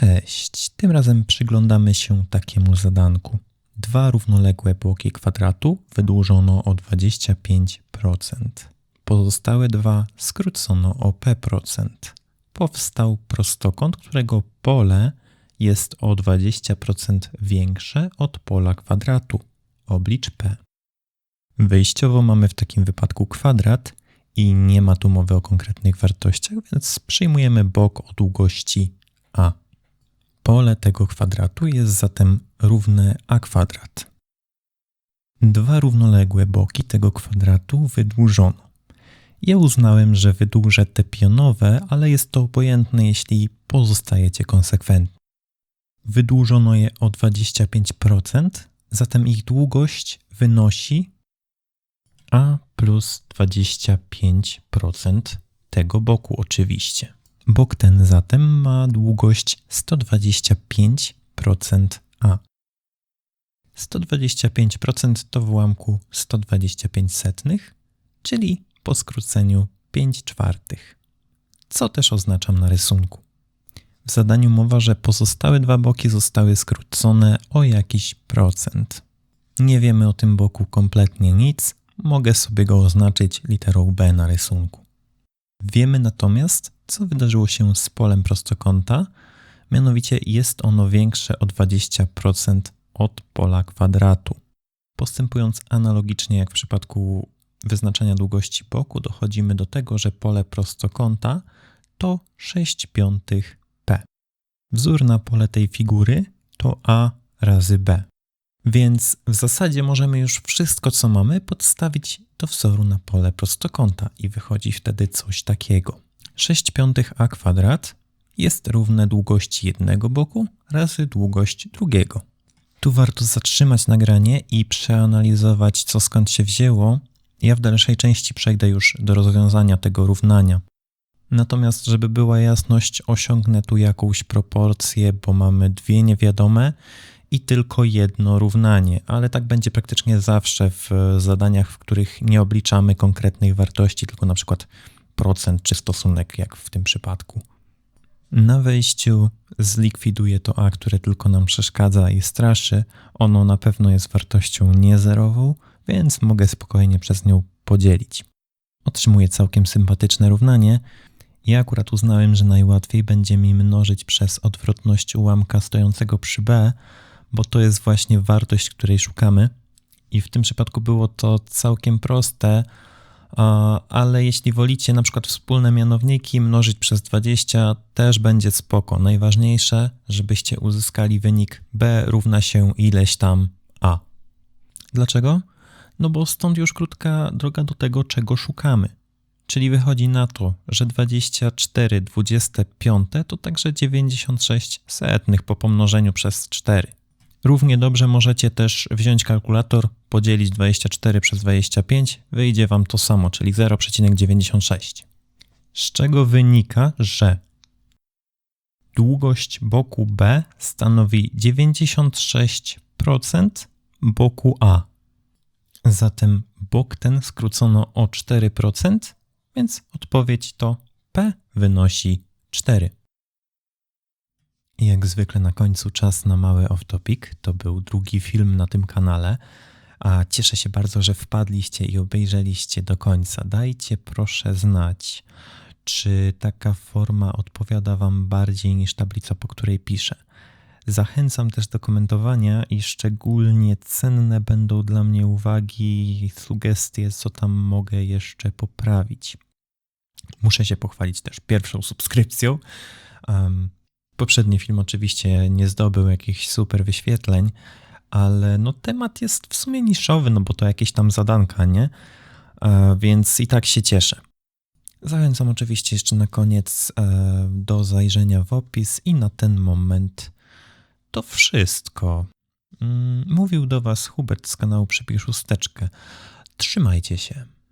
Cześć, tym razem przyglądamy się takiemu zadanku. Dwa równoległe boki kwadratu wydłużono o 25%. Pozostałe dwa skrócono o p%. Powstał prostokąt, którego pole jest o 20% większe od pola kwadratu. Oblicz p. Wyjściowo mamy w takim wypadku kwadrat i nie ma tu mowy o konkretnych wartościach, więc przyjmujemy bok o długości a. Pole tego kwadratu jest zatem równe a kwadrat. Dwa równoległe boki tego kwadratu wydłużono. Ja uznałem, że wydłużę te pionowe, ale jest to obojętne, jeśli pozostajecie konsekwentni. Wydłużono je o 25%, zatem ich długość wynosi a plus 25% tego boku oczywiście. Bok ten zatem ma długość 125% a. 125% to w ułamku 125 setnych, czyli po skróceniu 5 czwartych, co też oznaczam na rysunku. W zadaniu mowa, że pozostałe dwa boki zostały skrócone o jakiś procent. Nie wiemy o tym boku kompletnie nic, mogę sobie go oznaczyć literą B na rysunku. Wiemy natomiast, co wydarzyło się z polem prostokąta, mianowicie jest ono większe o 20% od pola kwadratu. Postępując analogicznie jak w przypadku wyznaczania długości boku, dochodzimy do tego, że pole prostokąta to 6 piątych p. Wzór na pole tej figury to a razy b. Więc w zasadzie możemy już wszystko, co mamy, podstawić do wzoru na pole prostokąta i wychodzi wtedy coś takiego. 6 piątych a kwadrat jest równe długości jednego boku razy długość drugiego. Tu warto zatrzymać nagranie i przeanalizować, co skąd się wzięło. Ja w dalszej części przejdę już do rozwiązania tego równania. Natomiast, żeby była jasność, osiągnę tu jakąś proporcję, bo mamy dwie niewiadome i tylko jedno równanie, ale tak będzie praktycznie zawsze w zadaniach, w których nie obliczamy konkretnych wartości, tylko na przykład procent czy stosunek, jak w tym przypadku. Na wejściu zlikwiduję to a, które tylko nam przeszkadza i straszy. Ono na pewno jest wartością niezerową, więc mogę spokojnie przez nią podzielić. Otrzymuję całkiem sympatyczne równanie. Ja akurat uznałem, że najłatwiej będzie mi mnożyć przez odwrotność ułamka stojącego przy b, bo to jest właśnie wartość, której szukamy. I w tym przypadku było to całkiem proste, ale jeśli wolicie na przykład wspólne mianowniki mnożyć przez 20, też będzie spoko. Najważniejsze, żebyście uzyskali wynik b równa się ileś tam a. Dlaczego? No bo stąd już krótka droga do tego, czego szukamy. Czyli wychodzi na to, że 24 25 to także 96 setnych po pomnożeniu przez 4. Równie dobrze możecie też wziąć kalkulator, podzielić 24 przez 25, wyjdzie Wam to samo, czyli 0,96. Z czego wynika, że długość boku B stanowi 96% boku A. Zatem bok ten skrócono o 4%, więc odpowiedź to P wynosi 4. I jak zwykle na końcu czas na mały off-topic. To był drugi film na tym kanale. A cieszę się bardzo, że wpadliście i obejrzeliście do końca. Dajcie proszę znać, czy taka forma odpowiada Wam bardziej niż tablica, po której piszę. Zachęcam też do komentowania i szczególnie cenne będą dla mnie uwagi i sugestie, co tam mogę jeszcze poprawić. Muszę się pochwalić też pierwszą subskrypcją. Um, Poprzedni film oczywiście nie zdobył jakichś super wyświetleń, ale no temat jest w sumie niszowy, no bo to jakieś tam zadanka, nie? E, więc i tak się cieszę. Zachęcam oczywiście jeszcze na koniec e, do zajrzenia w opis i na ten moment to wszystko. Mm, mówił do Was Hubert z kanału Przypisz Usteczkę. Trzymajcie się.